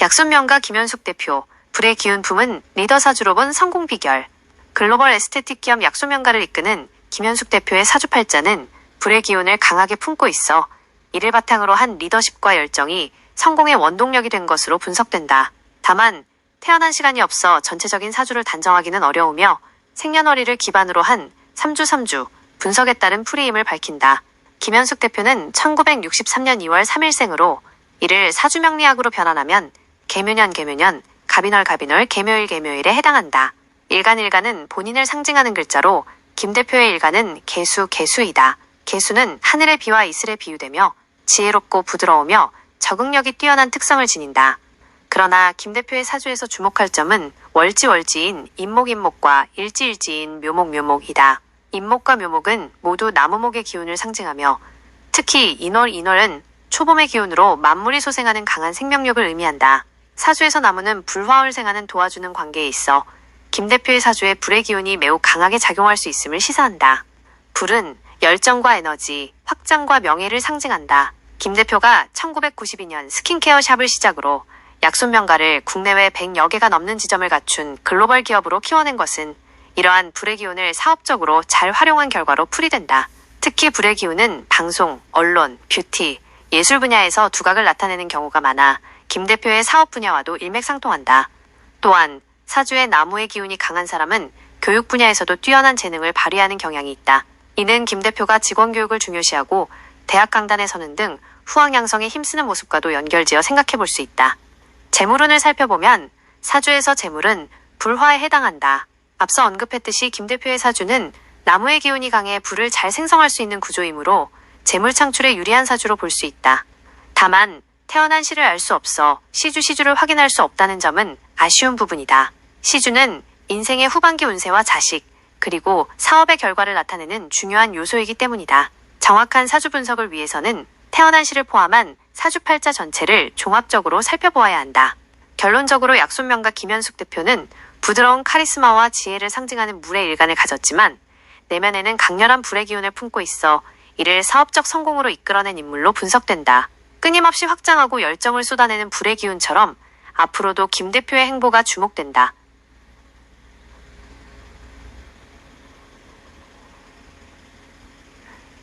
약손명가 김현숙 대표, 불의 기운 품은 리더 사주로 본 성공 비결. 글로벌 에스테틱 기업 약손명가를 이끄는 김현숙 대표의 사주팔자는 불의 기운을 강하게 품고 있어 이를 바탕으로 한 리더십과 열정이 성공의 원동력이 된 것으로 분석된다. 다만 태어난 시간이 없어 전체적인 사주를 단정하기는 어려우며 생년월일을 기반으로 한 3주 3주 분석에 따른 풀이임을 밝힌다. 김현숙 대표는 1963년 2월 3일생으로 이를 사주명리학으로 변환하면 개묘년 개묘년 갑인월 갑인월 개묘일 개묘일에 해당한다. 일간 일간은 본인을 상징하는 글자로 김 대표의 일간은 개수 개수이다. 개수는 하늘의 비와 이슬에 비유되며 지혜롭고 부드러우며 적응력이 뛰어난 특성을 지닌다. 그러나 김 대표의 사주에서 주목할 점은 월지월지인 임목임목과 일지일지인 묘목묘목이다. 임목과 묘목은 모두 나무목의 기운을 상징하며 특히 인월 인월은 초봄의 기운으로 만물이 소생하는 강한 생명력을 의미한다. 사주에서 나무는 불화월생하는 도와주는 관계에 있어 김 대표의 사주에 불의 기운이 매우 강하게 작용할 수 있음을 시사한다. 불은 열정과 에너지, 확장과 명예를 상징한다. 김 대표가 1992년 스킨케어 샵을 시작으로 약손명가를 국내외 100여 개가 넘는 지점을 갖춘 글로벌 기업으로 키워낸 것은 이러한 불의 기운을 사업적으로 잘 활용한 결과로 풀이된다. 특히 불의 기운은 방송, 언론, 뷰티, 예술 분야에서 두각을 나타내는 경우가 많아 김 대표의 사업 분야와도 일맥상통한다. 또한 사주의 나무의 기운이 강한 사람은 교육 분야에서도 뛰어난 재능을 발휘하는 경향이 있다. 이는 김 대표가 직원 교육을 중요시하고 대학 강단에 서는 등 후학 양성에 힘쓰는 모습과도 연결지어 생각해 볼 수 있다. 재물운을 살펴보면 사주에서 재물은 불화에 해당한다. 앞서 언급했듯이 김 대표의 사주는 나무의 기운이 강해 불을 잘 생성할 수 있는 구조이므로 재물 창출에 유리한 사주로 볼 수 있다. 다만 태어난 시를 알 수 없어 시주 시주를 확인할 수 없다는 점은 아쉬운 부분이다. 시주는 인생의 후반기 운세와 자식, 그리고 사업의 결과를 나타내는 중요한 요소이기 때문이다. 정확한 사주 분석을 위해서는 태어난 시를 포함한 사주팔자 전체를 종합적으로 살펴보아야 한다. 결론적으로 약손명가 김현숙 대표는 부드러운 카리스마와 지혜를 상징하는 물의 일간을 가졌지만 내면에는 강렬한 불의 기운을 품고 있어 이를 사업적 성공으로 이끌어낸 인물로 분석된다. 끊임없이 확장하고 열정을 쏟아내는 불의 기운처럼 앞으로도 김 대표의 행보가 주목된다.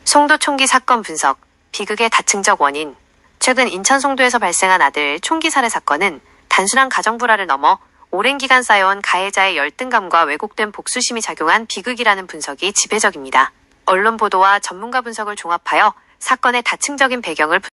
송도 총기 사건 분석, 비극의 다층적 원인. 최근 인천 송도에서 발생한 아들 총기 살해 사건은 단순한 가정 불화를 넘어 오랜 기간 쌓여온 가해자의 열등감과 왜곡된 복수심이 작용한 비극이라는 분석이 지배적입니다. 언론 보도와 전문가 분석을 종합하여 사건의 다층적인 배경을